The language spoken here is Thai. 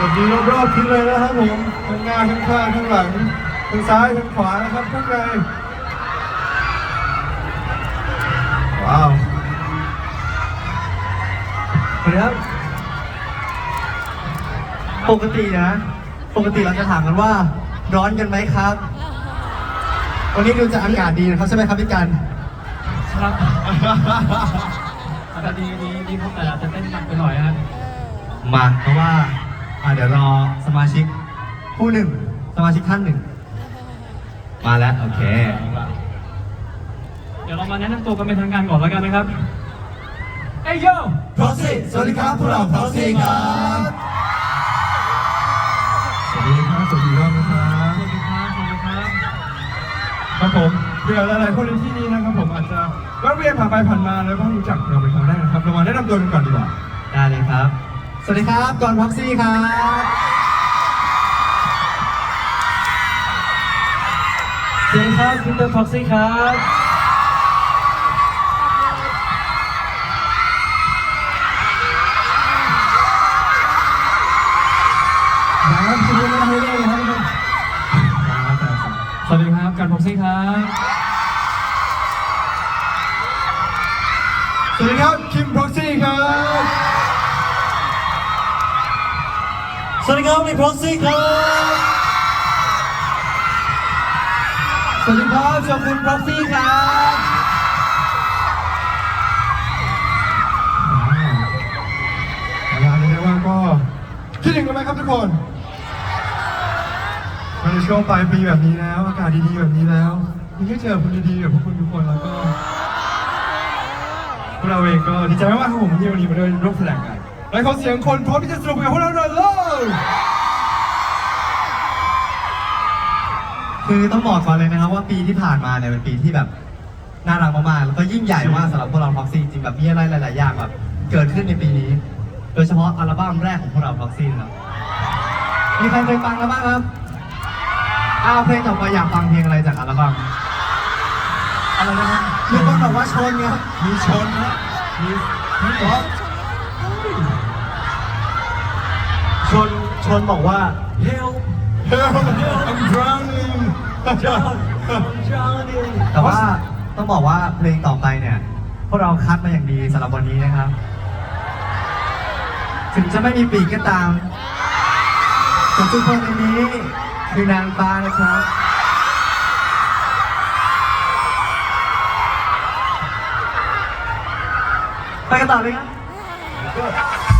วัสดีรอบๆทิศเลยนะครับผมข้างหน้าข้างข้างข้างหลังทางซ้ายทางขวานะครับข้างในว้าวสวัสดีครับปกตินะ ปกติเราจะถามกันว่า ร้อนกันไหมครับ วันนี้ดูจะอากาศดีนะครับใช่ไหมครับพี่กันครับอาจจะดีดีดีครับแต่อาจจะเต้นหนักไปหน่อยฮะมาเพราะว่า อ่าเดี๋ยวรอสมาชิกผู้หนึ่ง สมาชิกท่านหนึ่ง มาแล้ว โอเค เดี๋ยวเรามาแนะนำตัวกันเป็นทางการก่อนแล้วกันนะครับ เอ้ยโยพรอซี่สวัสดีครับพวกเราพรอซี่ครับสวัสดีครับสวัสดีรอบนะครับสวัสดีครับสวัสดีครับครับผมเผื่อหลายๆคนในที่นี้นะครับผมอาจจะแวะเวียนผ่านไปผ่านมาแล้วก็รู้จักเราเป็นครั้งแรกนะครับเรามาแนะนำตัวกันก่อนดีกว่า ได้เลยครับส วัสดีครับกอนพ็อกซี่ครับสวัสดีครับคุณเตอร์ฟ็อกซี่ครับน้ำคุณไม่ได้ให้เล่นนะครับสวัสดีครับการฟ็อกซี่ครับ สวัสดีครับคิมพ็อกซี่ครับ สวัสดีครับมีพรอซี่ครับ สวัสดีครับชมคุณพรอซี่ครับเวลานี้นะว่าก็คิดถึงกันไหมครับทุกคนมาในช่วงปลายปีแบบนี้แล้ว อากาศดีๆแบบนี้แล้วมีให้เจอคนดีๆแบบพวกคุณทุกคนแล้วก็พวกเราเองก็ดีใจมากๆครับผมที่วันนี้มาได้ร่วมแสดงกัน และขอเสียงคนพร้อมที่จะสนุกกับพวกเราหน่อยเลยคือต้องบอกก่อนเลยนะครับว่าปีที่ผ่านมาเนี่ยเป็นปีที่แบบน่ารักมากๆแล้วก็ยิ่งใหญ่มากสำหรับพวกเราพ็อกซี่จริงๆแบบมีอะไรหลายๆอย่างแบบเกิดขึ้นในปีนี้ โดยเฉพาะอัลบั้มแรกของพวกเราพ็อกซี่ครับมีใครเคยฟังแล้วบ้างครับอ้าวเพลงต่อไปอยากฟังเพลงอะไรจากอัลบั้มอะไรนะครับมีคนบอกว่าชนครับมีชนนะมีมีบอส ชนชนบอกว่า Help Help I'm drowning แต่ว่าต้องบอกว่าเพลงต่อไปเนี่ย พวกเราคัดมาอย่างดีสำหรับวันนี้นะครับ ถึงจะไม่มีปีกก็ตามแต่ทุกคนในนี้คือนางฟ้านะครับไปกันต่อเลยครับ Yeah.